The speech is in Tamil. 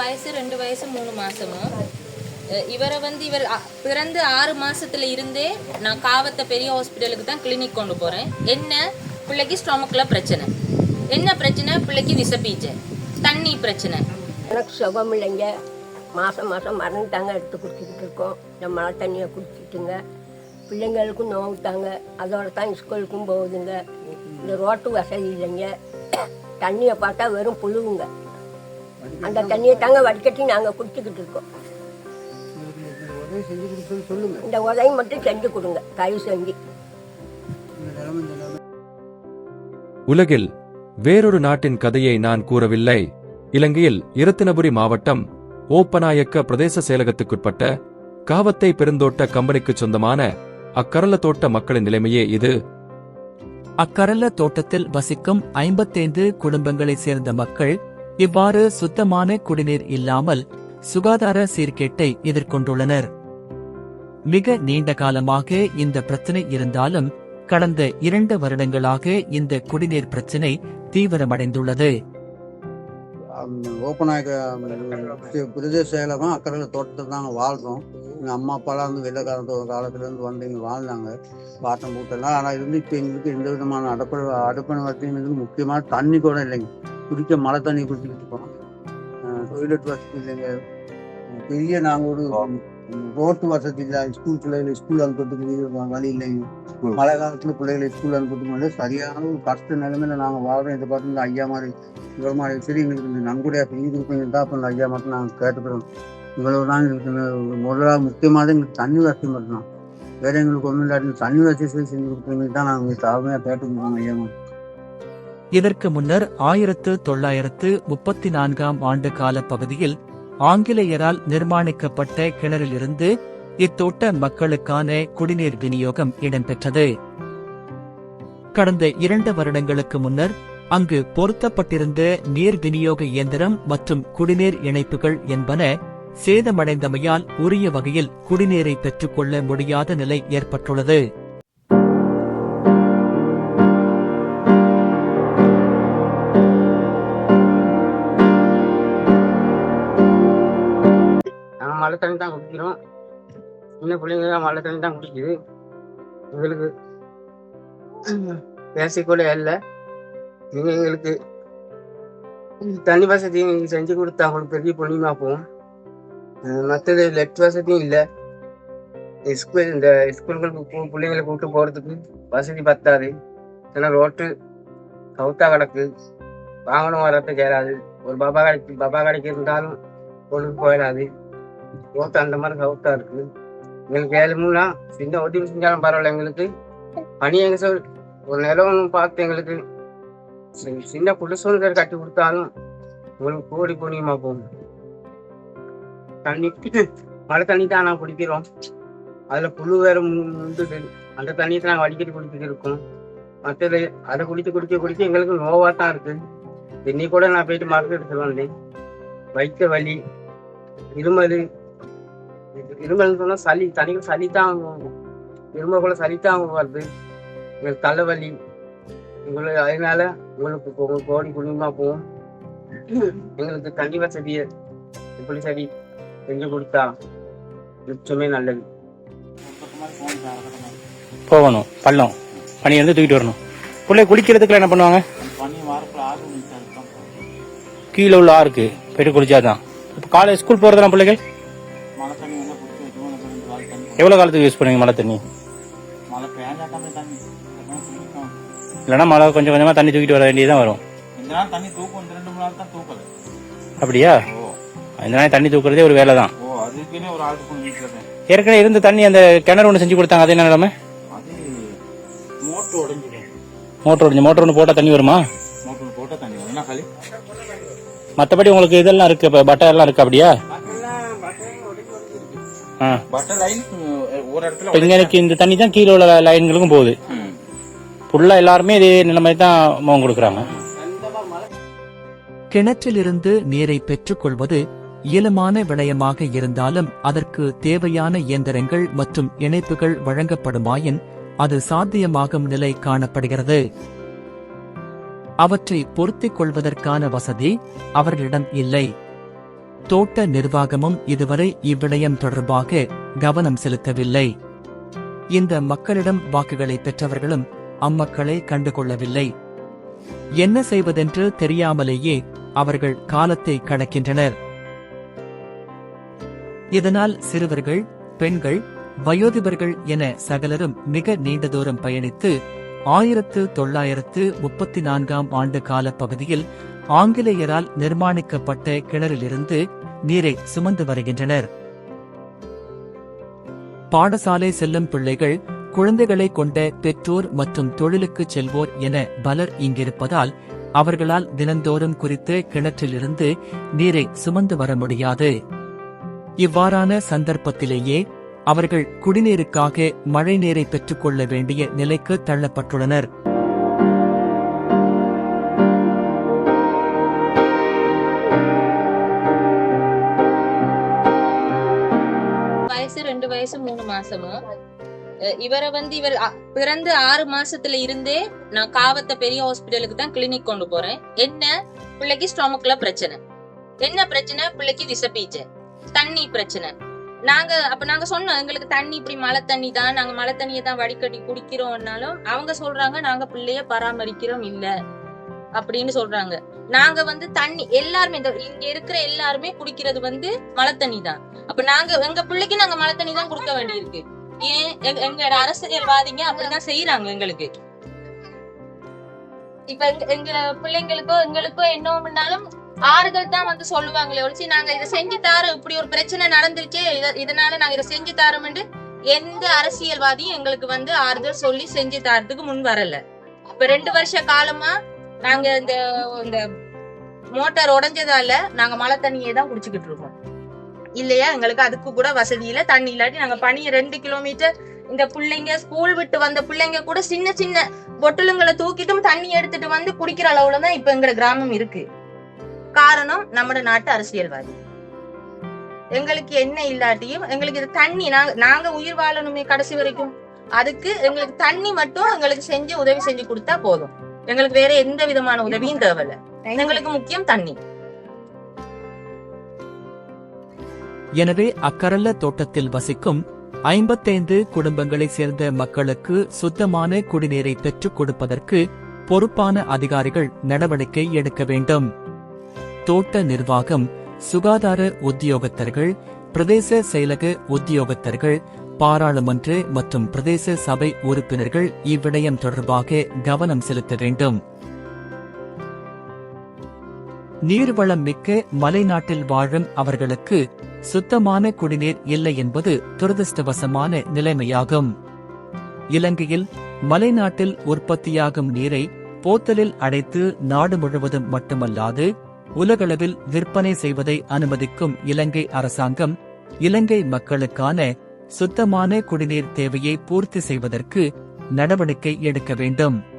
வயசு ரெண்டு வயசு மூணு மாசமும் இவரை வந்து இவர் பிறந்து ஆறு மாசத்துல இருந்தே நான் காவத்தை பெரிய ஹாஸ்பிட்டலுக்கு தான் கிளினிக் கொண்டு போறேன். என்ன? பிள்ளைக்கு ஸ்டொமக்ல பிரச்சனை. என்ன பிரச்சனை? பிள்ளைக்கு விசப்பீச்சை. தண்ணி பிரச்சனை. எனக்கு சுகம் இல்லைங்க. மாதம் மாதம் மருந்து எடுத்து குடிச்சிக்கிட்டு இருக்கோம். இந்த மழை தண்ணியை குடிச்சிட்டுங்க. பிள்ளைங்களுக்கும் நோவுட்டாங்க அதோட தான் ஸ்கூலுக்கும் போகுதுங்க. இந்த ரோட்டு வசதி இல்லைங்க. தண்ணியை பார்த்தா வெறும் புழுவுங்க. அந்த தண்ணியை தாங்க வடிகட்டி நாங்கள் குடிச்சிக்கிட்டு இருக்கோம். இந்த உதவி மட்டும் செஞ்சு கொடுங்க தயவு செஞ்சு. உலகில் வேறொரு நாட்டின் கதையை நான் கூறவில்லை. இலங்கையில் இரத்தினபுரி மாவட்டம் ஓப்பனாயக்க பிரதேச செயலகத்துக்குட்பட்ட காவத்தை பெருந்தோட்ட கம்பெனிக்கு சொந்தமான அக்கரல தோட்ட மக்களின் நிலைமையே இது. அக்கரல தோட்டத்தில் வசிக்கும் ஐம்பத்தைந்து குடும்பங்களைச் சேர்ந்த மக்கள் இவ்வாறு சுத்தமான குடிநீர் இல்லாமல் சுகாதார சீர்கேட்டை எதிர்கொண்டுள்ளனர். மிக நீண்ட காலமாக இந்த பிரச்சனை இருந்தாலும் கடந்த இரண்டு வருடங்களாக இந்த குடிநீர் பிரச்சனை தீவிரமடைந்துள்ளது. ஓப்பனாக பிரதேச செயலகம் அக்கறையில் தோட்டத்தில் தாங்க வாழ்கிறோம் எங்கள் அம்மா அப்பாலாம் வந்து வெள்ளை காலத்து காலத்துலேருந்து வந்து இங்கே வாழ்ந்தாங்க. பாட்டம் பூட்டெல்லாம் ஆனால் இருந்து இப்போ எங்களுக்கு எந்த விதமான அடுப்பு அடுப்பணை வசதிங்கிறது முக்கியமாக தண்ணி கூட இல்லைங்க. குடிக்க மழை தண்ணி குடிச்சிக்கிட்டு இருக்கோம் டொய்லெட் வசதி இல்லைங்க. பெரிய நாங்கள் ஒரு ரோட்டு வசதி இல்லை. ஸ்கூல் பிள்ளைகளை ஸ்கூல் அனுப்புறதுக்கு வழி இல்லைங்க. மழை காலத்தில் பிள்ளைகளை ஸ்கூல் அனுப்புறதுக்கு சரியான ஒரு கஷ்ட நிலைமையில நாங்கள் வாழ்றோம். இதை பார்த்து இந்த ஐயா மாதிரி இவ்வளோ மாதிரி சரி எங்களுக்கு இந்த நன்கொடையாக செஞ்சு கொடுப்பீங்க தான் அப்போ இந்த ஐயா மட்டும் நாங்கள் கேட்டுக்கிறோம். இவ்வளவு தான் எங்களுக்கு முதலாக முக்கியமாக எங்களுக்கு தண்ணி வசதி மட்டும்தான். வேற எங்களுக்கு ஒன்றும் இல்லாட்டி தண்ணி வசதி செஞ்சு கொடுப்பீங்க தான் நாங்கள் தாழ்மையாக கேட்டுக்கிறோம் ஐயா மாதிரி. இதற்கு முன்னர் ஆயிரத்து தொள்ளாயிரத்து முப்பத்தி நான்காம் ஆண்டு கால பகுதியில் ஆங்கிலேயரால் நிர்மாணிக்கப்பட்ட கிணறிலிருந்து இத்தோட்ட மக்களுக்கான குடிநீர் விநியோகம் இடம்பெற்றது. கடந்த இரண்டு வருடங்களுக்கு முன்னர் அங்கு பொருத்தப்பட்டிருந்த நீர் விநியோக இயந்திரம் மற்றும் குடிநீர் இணைப்புகள் என்பன சேதமடைந்தமையால் உரிய வகையில் குடிநீரை பெற்றுக்கொள்ள முடியாத நிலை ஏற்பட்டுள்ளது. மழை தண்ணி தான் குடிக்கிறோம். சின்ன பிள்ளைங்க மழை தண்ணி தான் குடிக்குது. எங்களுக்கு பேசிக்கூட இல்லை. நீங்கள் எங்களுக்கு தண்ணி வசதி நீங்கள் செஞ்சு கொடுத்தா உங்களுக்கு பெரிய புண்ணியமாக போகும். மற்றது லெட் வசதியும் இல்லை. ஸ்கூல் இந்த ஸ்கூல்களுக்கு பிள்ளைங்களை கூப்பிட்டு போகிறதுக்கு வசதி பத்தாது. ஏன்னா ரோட்டு சவுத்தா கிடக்கு. வாகனம் வர்றதுக்கு ஏறாது ஒரு பபா கடைக்கு பபா கடைக்கு இருந்தாலும் கொண்டு போயிடாது. ரோட்டு அந்த மாதிரி கவுத்தா இருக்கு. எங்களுக்கு ஏழு ஏழுமுன்னா சின்ன உதவி செஞ்சாலும் பரவாயில்ல எங்களுக்கு. பணி எங்க சார் ஒரு நிலம் பார்த்து எங்களுக்கு சின்ன குடிசோன்கள் கட்டி கொடுத்தாலும் உங்களுக்கு கோடி புண்ணியமா போகும். தண்ணி மழை தண்ணி தான் நான் குடிக்கிறோம். அதுல புழு வேற முந்துது. அந்த தண்ணியை தான் நாங்கள் அடிக்கடி குடிச்சிட்டு இருக்கோம். மற்றது அதை குடிச்சு குடிக்க குடிக்க எங்களுக்கு நோவா தான் இருக்கு. இன்னைக்கு கூட நான் போயிட்டு மருந்து எடுத்துட்டு வந்தேன். வயிற்று வலி இருமல் இருமல் சளி தனி சளி தான் இருமல் கூட சளி தான் வருது. உங்களுக்கு தலைவலி உங்களுக்கு அதனால உங்களுக்கு போகும் உங்களுக்கு கோடி குடும்பமா போகும். எங்களுக்கு தண்ணி வசதியை. இப்படி சரி செஞ்சு கொடுத்தா நிச்சயமே நல்லது. போகணும் பள்ளம். பனி வந்து தூக்கிட்டு வரணும். பிள்ளை குளிக்கிறதுக்குலாம் என்ன பண்ணுவாங்க? கீழே உள்ள ஆறுக்கு போயிட்டு குளிச்சாதான். இப்போ காலை ஸ்கூல் போகிறதுலாம் பிள்ளைகள்? எவ்வளவு காலத்துக்கு யூஸ் பண்ணுவீங்க மழை தண்ணி? இல்லைன்னா மழை கொஞ்சம் கொஞ்சமா தண்ணி தூக்கிட்டு வர வேண்டியதுதான் வரும். அப்படியா? இந்த நாள் தண்ணி தூக்குறதே ஒரு வேலை தான் ஏற்கனவே இருந்த தண்ணி அந்த கிணறு ஒன்று செஞ்சு கொடுத்தாங்க அது என்ன நிலைமை? மோட்டர் உடஞ்சிடும் மோட்டர் ஒன்று போட்டால் தண்ணி வருமா? மற்றபடி உங்களுக்கு இதெல்லாம் இருக்கு பட்டை எல்லாம் இருக்கு அப்படியா? பட்டர் லைன் ஒரு இடத்துல இங்க இந்த தண்ணி தான் கீழே உள்ள லைன்களுக்கும் போகுது. ஃபுல்லா எல்லாருமே இதே நிலைமை தான் முகம் கொடுக்குறாங்க. கிணற்றிலிருந்து நீரை பெற்றுக்கொள்வது இயலுமான விடயமாக இருந்தாலும் அதற்கு தேவையான இயந்திரங்கள் மற்றும் இணைப்புகள் வழங்கப்படுமாயின் அது சாத்தியமாகும் நிலை காணப்படுகிறது. அவற்றை பொருத்திக் கொள்வதற்கான வசதி அவர்களிடம் இல்லை. தோட்ட நிர்வாகமும் இதுவரை இவ்விடயம் தொடர்பாக கவனம் செலுத்தவில்லை. இந்த மக்களிடம் வாக்குகளை பெற்றவர்களும் அம்மக்களை கண்டுகொள்ளவில்லை. என்ன செய்வதென்று தெரியாமலேயே அவர்கள் காலத்தை கடக்கின்றனர். இதனால் சிறுவர்கள் பெண்கள் வயோதிபர்கள் என சகலரும் மிக நீண்ட தூரம் பயணித்து ஆயிரத்து தொள்ளாயிரத்து முப்பத்தி நான்காம் ஆண்டு கால பகுதியில் ஆங்கிலேயரால் நிர்மாணிக்கப்பட்ட கிணறிலிருந்து நீரை சுமந்து வருகின்றனர். பாடசாலை செல்லும் பிள்ளைகள் குழந்தைகளை கொண்ட பெற்றோர் மற்றும் தொழிலுக்கு செல்வோர் என பலர் இங்கிருப்பதால் அவர்களால் தினந்தோறும் குறித்த கிணற்றிலிருந்து நீரை சுமந்து வர முடியாது. இவ்வாறான சந்தர்ப்பத்திலேயே அவர்கள் குடிநீருக்காக மழை நீரை பெற்றுக்கொள்ள வேண்டிய நிலைக்கு தள்ளப்பட்டுள்ளனர். வயசு மூணு மாசமும் இவரை வந்து இவர் பிறந்து ஆறு மாசத்துல இருந்தே நான் காவத்தை பெரிய ஹாஸ்பிட்டலுக்கு தான் கிளினிக் கொண்டு போறேன். என்ன? பிள்ளைக்கு ஸ்டொமக்ல பிரச்சனை. என்ன பிரச்சனை? பிள்ளைக்கு விசப்பீச்சை. தண்ணி பிரச்சனை. நாங்க அப்ப நாங்க சொன்னோம் எங்களுக்கு தண்ணி இப்படி மழை தண்ணி தான் நாங்க மழை தண்ணியை தான் வடிகட்டி குடிக்கிறோம்னாலும் அவங்க சொல்றாங்க நாங்க பிள்ளைய பராமரிக்கிறோம் இல்ல அப்படின்னு சொல்றாங்க. நாங்க வந்து தண்ணி எல்லாருமே இந்த இங்க இருக்கிற எல்லாருமே குடிக்கிறது வந்து மழை தண்ணி தான். அப்ப நாங்க எங்க பிள்ளைக்கு நாங்க மழை தண்ணி தான் கொடுக்க வேண்டியிருக்கு. ஏன் எங்க- அரசியல்வாதிங்க அப்படிதான் செய்யறாங்க எங்களுக்கு. இப்ப எங்க பிள்ளைங்களுக்கோ எங்களுக்கோ என்ன பண்ணாலும் ஆறுதல் தான் வந்து சொல்லுவாங்களே ஒழிச்சு நாங்க இதை செஞ்சு தாரோம். இப்படி ஒரு பிரச்சனை நடந்துருச்சே இதனால நாங்க இதை செஞ்சு தாரோம்னு எந்த அரசியல்வாதியும் எங்களுக்கு வந்து ஆறுதல் சொல்லி செஞ்சு தாரதுக்கு முன் வரல. இப்ப ரெண்டு வருஷ காலமா நாங்க இந்த இந்த மோட்டார் உடைஞ்சதால நாங்க மழை தண்ணியே தான் குடிச்சுக்கிட்டு இருக்கோம். இல்லையா? எங்களுக்கு அதுக்கு கூட வசதி இல்ல தண்ணி இல்லாட்டி நாங்க பனி ரெண்டு கிலோமீட்டர் இந்த பிள்ளைங்க ஸ்கூல் விட்டு வந்த பிள்ளைங்க கூட சின்ன சின்ன பொட்டலுங்களை தூக்கிட்டும் தண்ணி எடுத்துட்டு வந்து குடிக்கிற அளவுல தான் இப்ப எங்க கிராமம் இருக்கு. காரணம் நம்ம நாட்டு அரசியல்வாதி. எங்களுக்கு என்ன இல்லாட்டியும் எங்களுக்கு இது தண்ணி நாங்க நாங்க உயிர் வாழணுமே கடைசி வரைக்கும். அதுக்கு எங்களுக்கு தண்ணி மட்டும் எங்களுக்கு செஞ்சு உதவி செஞ்சு கொடுத்தா போதும். எங்களுக்கு வேற எந்த விதமான உதவியும் தேவையில்ல. எங்களுக்கு முக்கியம் தண்ணி. எனவே அக்கரல்ல தோட்டத்தில் வசிக்கும் ஐம்பத்தைந்து குடும்பங்களைச் சேர்ந்த மக்களுக்கு சுத்தமான குடிநீரை பெற்றுக் கொடுப்பதற்கு பொறுப்பான அதிகாரிகள் நடவடிக்கை எடுக்க வேண்டும். தோட்ட நிர்வாகம் சுகாதார உத்தியோகத்தர்கள் பிரதேச செயலக உத்தியோகத்தர்கள் பாராளுமன்ற மற்றும் பிரதேச சபை உறுப்பினர்கள் இவ்விடயம் தொடர்பாக கவனம் செலுத்த வேண்டும். நீர்வளம் மிக்க மலைநாட்டில் வாழும் அவர்களுக்கு சுத்தமான குடிநீர் இல்லை என்பது துரதிருஷ்டவசமான நிலைமையாகும். இலங்கையில் மலைநாட்டில் உற்பத்தியாகும் நீரை போத்தலில் அடைத்து நாடு முழுவதும் மட்டுமல்லாது உலகளவில் விற்பனை செய்வதை அனுமதிக்கும் இலங்கை அரசாங்கம் இலங்கை மக்களுக்கான சுத்தமான குடிநீர் தேவையை பூர்த்தி செய்வதற்கு நடவடிக்கை எடுக்க வேண்டும்.